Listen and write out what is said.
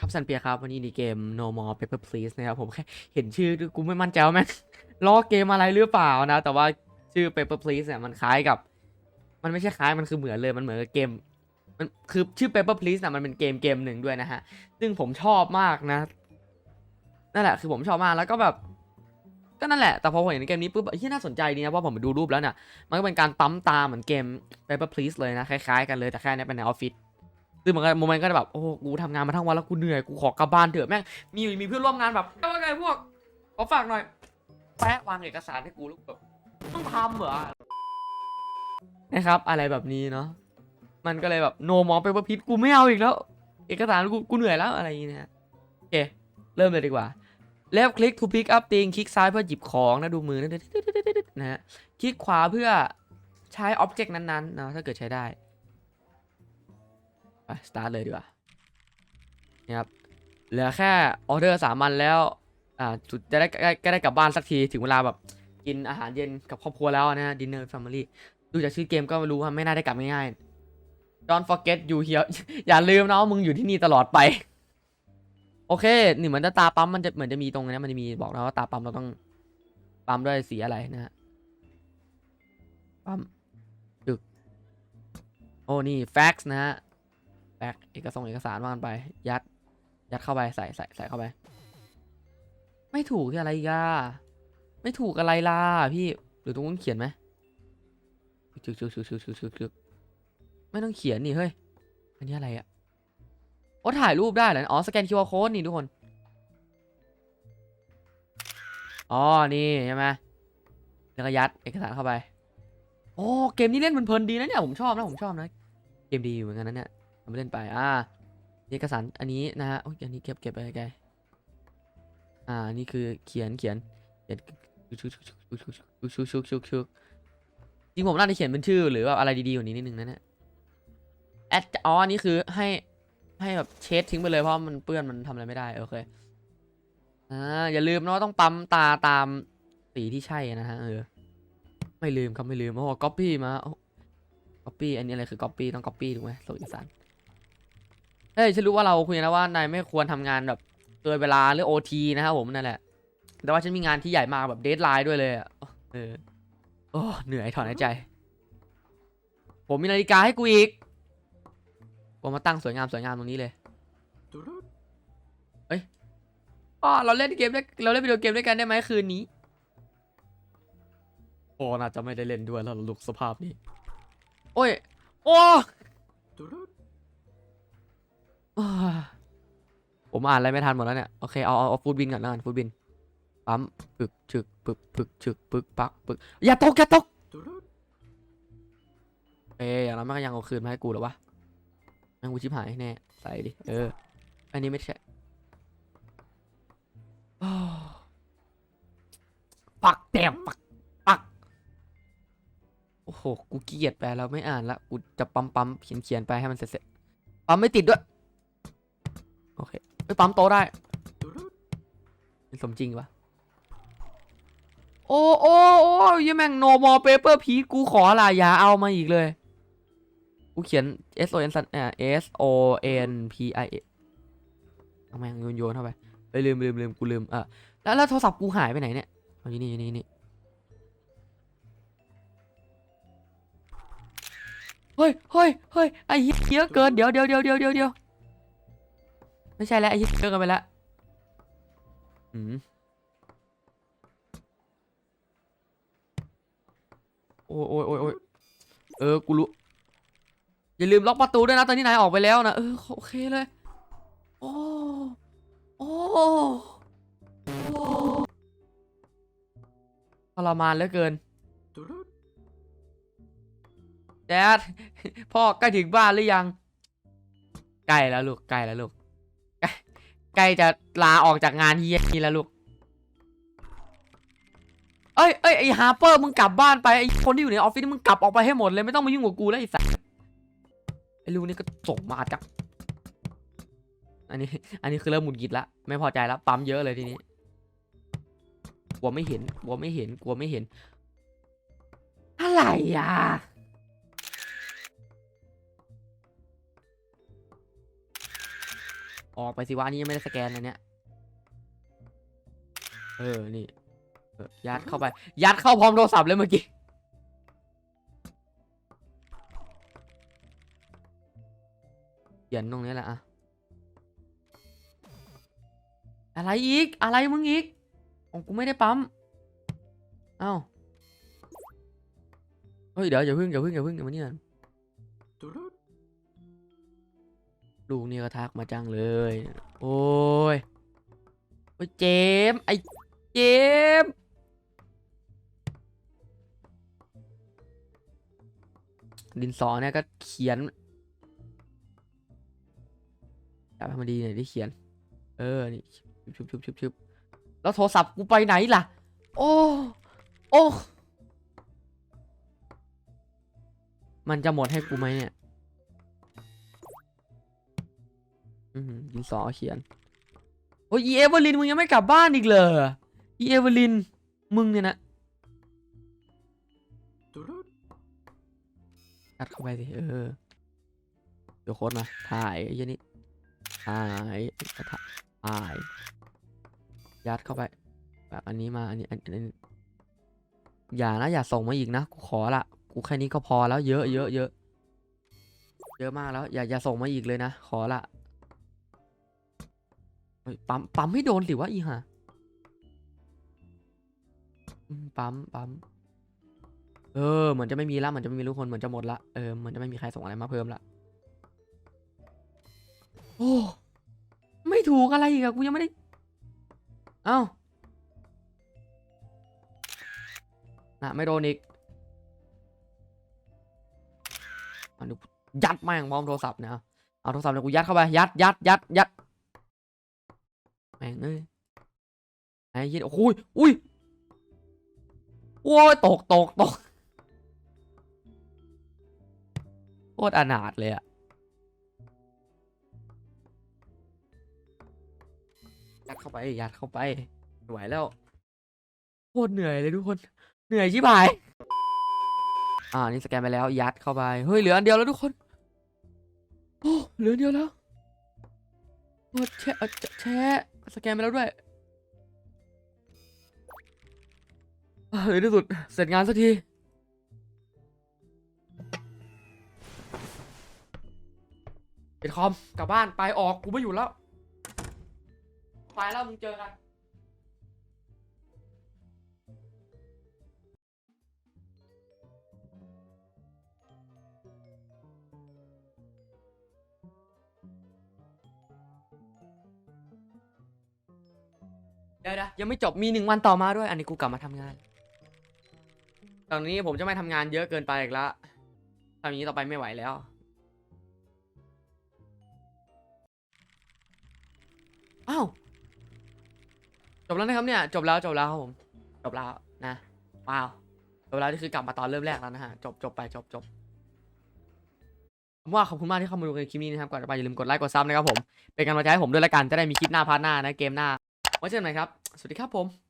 ครับซันเปียครับวันนี้ในเกม No More Paper Please นะครับผมแค่เห็นชื่อกูไม่มั่นใจว่าแม่งล้อเกมอะไรหรือเปล่านะ แต่ว่าชื่อ Paper Please เนี่ยมันคล้ายกับ มันไม่ใช่คล้ายมันคือเหมือนเลยมันเหมือนกับเกมมันคือชื่อ Paper Please นะมันเป็นเกมเกมหนึ่งด้วยนะฮะ ซึ่งผมชอบมากนะ นั่นแหละคือผมชอบมากแล้วก็แบบ ก็นั่นแหละ แต่พอผมเห็นเกมนี้ปุ๊บที่น่าสนใจดีนะเพราะผมไปดูรูปแล้วเนี่ยมันก็เป็นการปั๊มตาเหมือนเกม Paper Please เลยนะคล้ายๆกันเลยแต่แค่เนี้ยเป็นในออฟฟิศ ซึ่งมันก็โมเมนต์ก็แบบโอ้กูทำงานมาทั้งวันแล้วกูเหนื่อยกูขอกลับบ้านเถอะแม่งมีมีเพื่อนร่วมงานแบบว่าไงพวกขอฝากหน่อยแปะวางเอกสารให้กูแล้วแบบต้องทำเหรอนะครับ อะไรแบบนี้เนาะมันก็เลยแบบโนมองไปว่าพิษกูไม่เอาอีกแล้ว เอกสารกูกูเหนื่อยแล้วอะไรอย่างเงี้ยโอเคเริ่มเลยดีกว่า left click to pick up thing คลิกซ้ายเพื่อหยิบของนะดูมือนะนะฮะคลิกขวาเพื่อใช้ object นั้นๆนะถ้าเกิดใช้ได้ ไปสตาร์ทเลยดีกว่านี่ครับเหลือแค่ออเดอร์สามวันแล้วอ่าสุดจะได้ใกล้ใกล้ได้กลับบ้านสักทีถึงเวลาแบบกินอาหารเย็นกับครอบครัวแล้วนะฮะ dinner family ดูจากชื่อเกมก็รู้ว่าไม่น่าได้กลับง่ายๆ don't forget you here อย่าลืมนะว่ามึงอยู่ที่นี่ตลอดไป โอเคนี่เหมือนจะตาปั๊มมันจะเหมือนจะมีตรงนี้มันจะมีบอกนะว่าตาปั๊มเราต้องปั๊มด้วยสีอะไรนะฮะปั๊มดึกโอ้นี่ fax นะฮะ แบกเอกสารเอกสารว่ากันไป ยัด ยัดเข้าไปใส่ใส่ใส่เข้าไป ไม่ถูกอะไรกอะไม่ถูกอะไรล่ะพี่หรือตรงนู้นเขียนไหมชึกชึกชึกชึกชึกชึกชึกไม่ต้องเขียนนี่เฮ้ยอันนี้อะไรอะโอ้ถ่ายรูปได้เหรออ๋อสแกน QR code นี่ทุกคนอ๋อนี่ใช่ไหมแล้วก็ยัดเอกสารเข้าไปโอ้เกมนี้เล่นเพลินดีนะเนี่ยผมชอบนะผมชอบนะ เกมดีอยู่เหมือนกันนะเนี่ย ทำไปเล่นไป อ่าเอกสารอันนี้นะฮะโอ้ยอันนี้เก็บเก็บไปไกลอ่า นี่คือเขียนเขียนเขียนชุกชุกชุกชุกชุกชุกชุกชุกชุกจริงผมน่าจะเขียนเป็นชื่อหรือว่าอะไรดีๆกว่านี้นิดนึงนะเนี่ยแอดอ๋ออันนี้คือให้ให้แบบเช็ดทิ้งไปเลยเพราะมันเปื้อนมันทำอะไรไม่ได้โอเคอ่าอย่าลืมนะว่าต้องปั๊มตาตามสีที่ใช่นะฮะเออไม่ลืมครับไม่ลืมเพราะว่าก๊อปปี้มาก๊อปปี้อันนี้อะไรคือก๊อปปี้ต้องก๊อปปี้ถูกไหมส่งเอกสาร เฮ้ยฉันรู้ว่าเราคุยนะว่านายไม่ควรทำงานแบบเกินเวลาหรือโอทีนะครับผมนั่นแหละ แต่ว่าฉันมีงานที่ใหญ่มากแบบเดทไลน์ด้วยเลยอะเออโอ้เหนื่อยถอนหายใจ ผมมีนาฬิกาให้กูอีกผมมาตั้งสวยงามสวยงามตรงนี้เลยเอ้ยอ๋อเราเล่นเกมได้เราเล่นวิดีโอเกมด้วยกันได้ไหมคืนนี้โอ้น่าจะไม่ได้เล่นด้วยแล้วลุกสภาพนี้ โอ้ย โอ้อ่ ผมอ่านอะไรไม่ทันหมดแล้วเนี่ย โอเคเอาเอาเอาฟูดบินก่อนแล้วกันฟูดบินปั๊มปึกฉึกปึกปึกฉึกปึกปักปึกอย่าตกอย่าตกเอ้ยอย่างนั้นมันก็ยังเอาคืนมาให้กูเหรอวะแม่งกูชิบหายแน่ใส่ดิเออ อันนี้ไม่ใช่อ้าวปักแต้มปักปักโอ้โหกูเกลียดไปแล้วไม่อ่านละกูจะปั๊มปั๊มเขียนเขียนไปให้มันเสร็จๆปั๊มไม่ติดด้วยโอเค ไปปั๊มโตะได้เป็นสมจริงปะโอ้โอ้โอ้ยแม่งโนมอเปเปอร์พีกูขอลาอย่าเอามาอีกเลย กูเขียน S O N สันอ่า S O N P I A เอาแม่งโยนโยนเข้าไปเอ้ลืมลืมลืมกูลืมอะแล้วแล้วโทรศัพท์กูหายไปไหนเนี่ยเอาอยู่นี่อยู่นี่อยู่นี่เฮ้ยเฮ้ยเฮ้ยไอ้เหี้ยเยอะเกินเดี๋ยวเดี๋ยวเดี๋ยวเดี๋ยวเดี๋ยว ไม่ใช่แล้วไอ้เหี้ยเยอะกันไปแล้วอืมโอ้ยโอ้ยโอ้ยเออ กูรู้ อย่าลืมล็อกประตูด้วยนะ ตอนนี้นายออกไปแล้วนะ เออ โอเคเลย โอ้ โอ้โอ้ทรมานเหลือเกินแดดพ่อใกล้ถึงบ้านหรือยัง ใกล้แล้วลูก ใกล้แล้วลูก ใกล้จะลาออกจากงานเฮียนี่แล้วลูก เอ้ยเอ้ยไอฮาร์เปอร์มึงกลับบ้านไปไอคนที่อยู่ในออฟฟิศมึงกลับออกไปให้หมดเลยไม่ต้องมายุ่งกับกูแล้วไอสัสไอลูกนี่ก็ส่งมาจากอันนี้ อันนี้คือเริ่มหมุนกิดละไม่พอใจแล้วปั๊มเยอะเลยทีนี้กลัวไม่เห็นกลัวไม่เห็นกลัวไม่เห็น อะไรอะ ออกไปสิวะนนี้ยังไม่ได้สแกนเลยเนี่ย เออ นี่เออยัดเข้าไป ยัดเข้าพร้อมโทรศัพท์เลยเมื่อกี้ เขียนตรงนี้แหละอะอะไรอีก อะไรมึงอีกของกูไม่ได้ปั๊ม เอ้า เฮ้ย เดี๋ยวอย่าพึ่งอย่าพึ่งอย่าพึ่งอย่ามาเนี่ย ลูกนี่ก็ทักมาจังเลย โอ้ยโอ้ยเจมไอเจมดินสอเนี่ยก็เขียนจับให้มันดีหน่อยที่เขียน เออ นี่ชุบชุบชุบชุบแล้วโทรศัพท์กูไปไหนล่ะ โอ้ โอ้ มันจะหมดให้กูไหมเนี่ย อืมดินสอเขียน โอ้ยเอเวอร์ลินมึงยังไม่กลับบ้านอีกเลยอีเอเวอร์ลินมึงเนี่ยนะอัดเข้าไปสิเออเดี๋ยวโค้ดมาถ่ายไอ้เหี้ยนี่ถ่ายถ่ายถ่ายยัดเข้าไป แบบอันนี้มาอันนี้อันอันนี้อย่านะอย่าส่งมาอีกนะกูขอละกูแค่นี้ก็พอแล้วเยอะเยอะเยอะเยอะมากแล้ว อย่าอย่าส่งมาอีกเลยนะ ขอละ เฮ้ยปั๊มปั๊มไม่โดนสิวะอีห่าอืมปั๊มปั๊มเออเหมือนจะไม่มีละเหมือนจะไม่มีทุกคนเหมือนจะหมดละเออเหมือนจะไม่มีใครส่งอะไรมาเพิ่มละโอ้ไม่ถูกอะไรอีกอะกูยังไม่ได้เอ้าน่ะไม่โดนอีกอันนี้ยัดแม่งพร้อมโทรศัพท์เนะเอาโทรศัพท์เนี่ยกูยัดเข้าไปยัดยัดยัดยัด แม่งเอ้ยไอ้ยินโอ้ยอุ้ยโอ้ยตกตกตกโคตรอนาถเลยอะยัดเข้าไปยัดเข้าไปไหวแล้วโคตรเหนื่อยเลยทุกคนเหนื่อยชิบหายอ่านี่สแกนไปแล้วยัดเข้าไปเฮ้ยเหลืออันเดียวแล้วทุกคนโอ้เหลืออันเดียวแล้วโอ้แช่แชะแชะ สแกนไปแล้วด้วยอ่าในที่สุด เสร็จงานสักที ปิดคอม กลับบ้าน ไปออก กูไม่อยู่แล้ว ไปแล้วมึงเจอกัน เดี๋ยวๆยังไม่จบมีหนึ่งวันต่อมาด้วย อันนี้กูกลับมาทำงาน ตอนนี้ผมจะไม่ทำงานเยอะเกินไปอีกแล้วทำอย่างนี้ต่อไปไม่ไหวแล้ว อ้าว จบแล้วนะครับเนี่ย จบแล้วจบแล้วครับผม จบแล้วนะว้าวจบแล้วนี่คือกลับมาตอนเริ่มแรกแล้วนะฮะ จบจบไปจบจบผมว่าขอบคุณมากที่เข้ามาดูในคลิปนี้นะครับ ก่อนจะไปอย่าลืมกดไลค์กดซับนะครับผม เป็นกำลังใจให้ผมด้วยละกัน จะได้มีคลิปหน้าพาร์ทหน้านะ เกมหน้า ไว้เจอกันใหม่ครับ สวัสดีครับผม